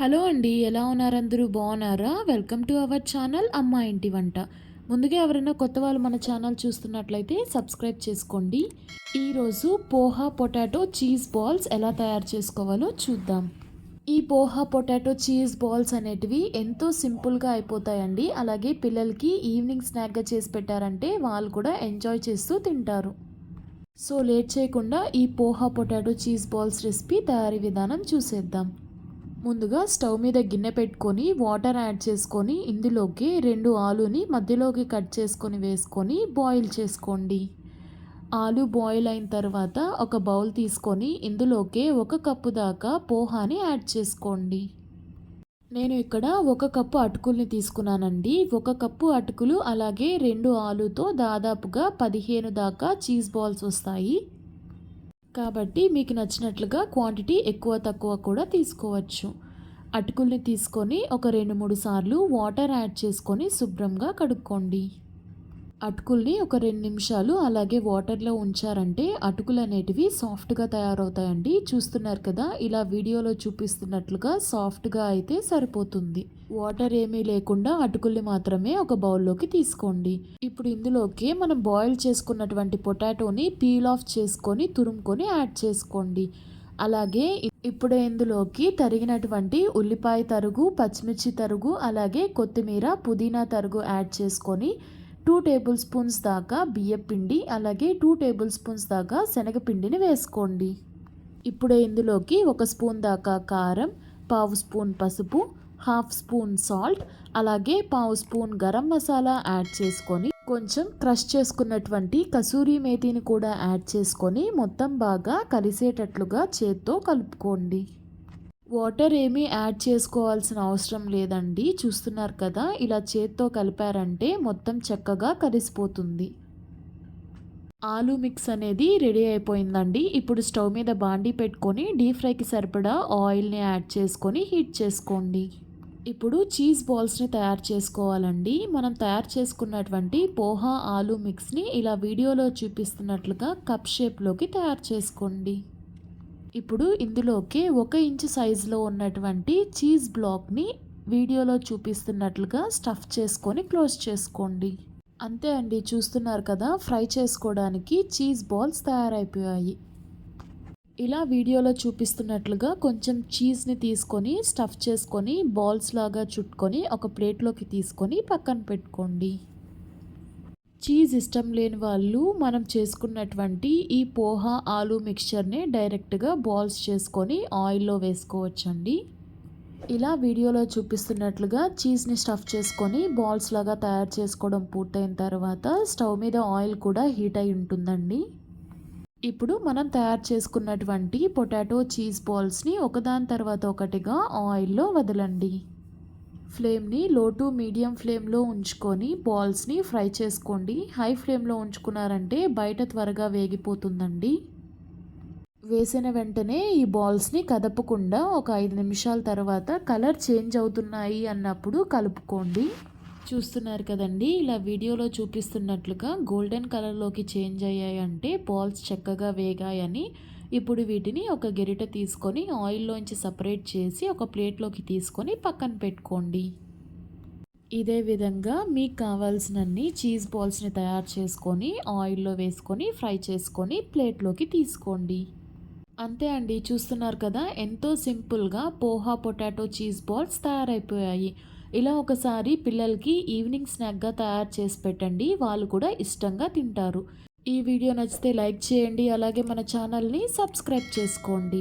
Hello అండి ఎలా ఉన్నారు అందరూ? బాగున్నారా? వెల్కమ్ టు అవర్ ఛానల్ అమ్మ ఇంటి వంట. ముందుగా ఎవరైనా కొత్త వాళ్ళు మన ఛానల్ చూస్తున్నట్లయితే సబ్స్క్రైబ్ చేసుకోండి. ఈరోజు పోహా పొటాటో చీజ్ బాల్స్ ఎలా తయారు చేసుకోవాలో చూద్దాం. ఈ పోహా పొటాటో చీజ్ బాల్స్ అనేటివి ఎంతో సింపుల్గా అయిపోతాయండి. అలాగే పిల్లలకి ఈవినింగ్ స్నాక్గా చేసి పెట్టారంటే వాళ్ళు కూడా ఎంజాయ్ చేస్తూ తింటారు. సో లేట్ చేయకుండా ఈ poha potato cheese balls recipe తయారీ విధానం చూసేద్దాం. ముందుగా స్టవ్ మీద గిన్నె పెట్టుకొని వాటర్ యాడ్ చేసుకొని ఇందులోకి రెండు ఆలుని మధ్యలోకి కట్ చేసుకొని వేసుకొని బాయిల్ చేసుకోండి. ఆలు బాయిల్ అయిన తర్వాత ఒక బౌల్ తీసుకొని ఇందులోకి ఒక కప్పు దాకా పోహాని యాడ్ చేసుకోండి. నేను ఇక్కడ ఒక కప్పు అటుకుల్ని తీసుకున్నానండి. ఒక కప్పు అటుకులు అలాగే రెండు ఆలుతో దాదాపుగా పదిహేను దాకా చీజ్ బాల్స్ వస్తాయి. కాబట్టి మీకు నచ్చినట్లుగా క్వాంటిటీ ఎక్కువ తక్కువ కూడా తీసుకోవచ్చు. అటుకుల్ని తీసుకొని ఒక రెండు మూడు సార్లు వాటర్ యాడ్ చేసుకొని శుభ్రంగా కడుక్కోండి. అటుకుల్ని ఒక రెండు నిమిషాలు అలాగే వాటర్లో ఉంచారంటే అటుకులు అనేటివి సాఫ్ట్గా తయారవుతాయండి. చూస్తున్నారు కదా ఇలా వీడియోలో చూపిస్తున్నట్లుగా సాఫ్ట్గా అయితే సరిపోతుంది. వాటర్ ఏమీ లేకుండా అటుకుల్ని మాత్రమే ఒక బౌల్లోకి తీసుకోండి. ఇప్పుడు ఇందులోకి మనం బాయిల్ చేసుకున్నటువంటి పొటాటోని పీల్ ఆఫ్ చేసుకొని తురుముకొని యాడ్ చేసుకోండి. అలాగే ఇప్పుడు ఇందులోకి తరిగినటువంటి ఉల్లిపాయ తరుగు పచ్చిమిర్చి తరుగు అలాగే కొత్తిమీర పుదీనా తరుగు యాడ్ చేసుకొని టూ టేబుల్ స్పూన్స్ దాకా బియ్యం పిండి అలాగే టూ టేబుల్ స్పూన్స్ దాకా శనగపిండిని వేసుకోండి. ఇప్పుడు ఇందులోకి ఒక స్పూన్ దాకా కారం పావు స్పూన్ పసుపు హాఫ్ స్పూన్ సాల్ట్ అలాగే పావు స్పూన్ గరం మసాలా యాడ్ చేసుకొని కొంచెం క్రష్ చేసుకున్నటువంటి కసూరి మేతిని కూడా యాడ్ చేసుకొని మొత్తం బాగా కలిసేటట్లుగా చేత్తో కలుపుకోండి. వాటర్ ఏమీ యాడ్ చేసుకోవాల్సిన అవసరం లేదండి. చూస్తున్నారు కదా ఇలా చేత్తో కలిపారంటే మొత్తం చక్కగా కలిసిపోతుంది. ఆలు మిక్స్ అనేది రెడీ అయిపోయిందండి. ఇప్పుడు స్టవ్ మీద బాండీ పెట్టుకొని డీప్ ఫ్రైకి సరిపడా ఆయిల్ని యాడ్ చేసుకొని హీట్ చేసుకోండి. ఇప్పుడు చీజ్ బాల్స్ని తయారు చేసుకోవాలండి. మనం తయారు చేసుకున్నటువంటి పోహా ఆలు మిక్స్ని ఇలా వీడియోలో చూపిస్తున్నట్లుగా కప్ షేప్లోకి తయారు చేసుకోండి. ఇప్పుడు ఇందులోకి ఒక ఇంచు సైజులో ఉన్నటువంటి చీజ్ బ్లాక్ని వీడియోలో చూపిస్తున్నట్లుగా స్టఫ్ చేసుకొని క్లోజ్ చేసుకోండి. అంతే అండి చూస్తున్నారు కదా ఫ్రై చేసుకోవడానికి చీజ్ బాల్స్ తయారైపోయాయి. ఇలా వీడియోలో చూపిస్తున్నట్లుగా కొంచెం చీజ్ని తీసుకొని స్టఫ్ చేసుకొని బాల్స్ లాగా చుట్టుకొని ఒక ప్లేట్లోకి తీసుకొని పక్కన పెట్టుకోండి. చీజ్ ఇష్టం లేని వాళ్ళు మనం చేసుకున్నటువంటి ఈ పోహా ఆలు మిక్చర్ని డైరెక్ట్గా బాల్స్ చేసుకొని ఆయిల్లో వేసుకోవచ్చండి. ఇలా వీడియోలో చూపిస్తున్నట్లుగా చీజ్ని స్టఫ్ చేసుకొని బాల్స్ లాగా తయారు చేసుకోవడం పూర్తయిన తర్వాత స్టవ్ మీద ఆయిల్ కూడా హీట్ అయి ఉంటుందండి. ఇప్పుడు మనం తయారు చేసుకున్నటువంటి పొటాటో చీజ్ బాల్స్ని ఒకదాని తర్వాత ఒకటిగా ఆయిల్లో వదలండి. ఫ్లేమ్ని లో టు మీడియం ఫ్లేమ్లో ఉంచుకొని బాల్స్ని ఫ్రై చేసుకోండి. హై ఫ్లేమ్లో ఉంచుకున్నారంటే బయట త్వరగా వేగిపోతుందండి. వేసిన వెంటనే ఈ బాల్స్ని కదపకుండా ఒక ఐదు నిమిషాల తర్వాత కలర్ చేంజ్ అవుతున్నాయి అన్నప్పుడు కలుపుకోండి. చూస్తున్నారు కదండి ఇలా వీడియోలో చూపిస్తున్నట్లుగా గోల్డెన్ కలర్లోకి చేంజ్ అయ్యాయి అంటే బాల్స్ చక్కగా వేగాయని ఇప్పుడు వీటిని ఒక గెరిట తీసుకొని ఆయిల్లోంచి సపరేట్ చేసి ఒక ప్లేట్లోకి తీసుకొని పక్కన పెట్టుకోండి. ఇదే విధంగా మీకు కావాల్సినన్ని చీజ్ బాల్స్ని తయారు చేసుకొని ఆయిల్లో వేసుకొని ఫ్రై చేసుకొని ప్లేట్లోకి తీసుకోండి. అంతే అండి చూస్తున్నారు కదా ఎంతో సింపుల్గా పోహా పొటాటో చీజ్ బాల్స్ తయారైపోయాయి. ఇలా ఒకసారి పిల్లలకి ఈవినింగ్ స్నాక్గా తయారు చేసి పెట్టండి వాళ్ళు కూడా ఇష్టంగా తింటారు. ఈ వీడియో నచ్చితే లైక్ చేయండి అలాగే మన ఛానల్ని సబ్స్క్రైబ్ చేసుకోండి.